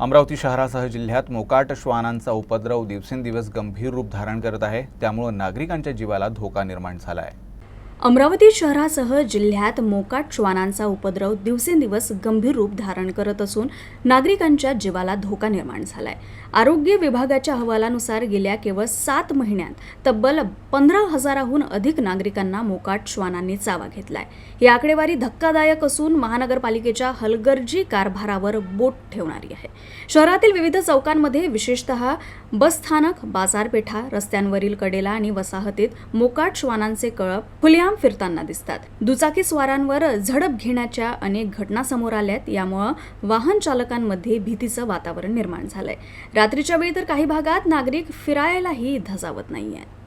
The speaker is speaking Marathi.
अमरावती शहरासह जिल्ह्यात मोकाट श्वानांचा उपद्रव दिवसेंदिवस गंभीर रूप धारण करत आहे. त्यामुळे नागरिकांच्या जीवाला धोका निर्माण झाला आहे अमरावती शहरासह जिल्ह्यात मोकाट श्वानांचा उपद्रव दिवसेंदिवस गंभीर रूप धारण करत असून नागरिकांच्या जीवाला धोका निर्माण झालाय. आरोग्य विभागाच्या अहवालानुसार गेल्या केवळ सात महिन्यात तब्बल पंधरा हजाराहून अधिक नागरिकांना मोकाट श्वानांनी चावा घेतलाय. ही आकडेवारी धक्कादायक असून महानगरपालिकेच्या हलगर्जी कारभारावर बोट ठेवणारी आहे. शहरातील विविध चौकांमध्ये विशेषतः बसस्थानक बाजारपेठा रस्त्यांवरील कडेला आणि वसाहतीत मोकाट श्वानांचे कळप खुलेआम फिरताना दिसतात. दुचाकी स्वारांवर झडप घेण्याच्या अनेक घटना समोर आल्यात. यामुळं वाहन चालकांमध्ये भीतीचं वातावरण निर्माण झालंय. रात्रीच्या वेळी तर काही भागात नागरिक फिरायलाही धजावत नाहीये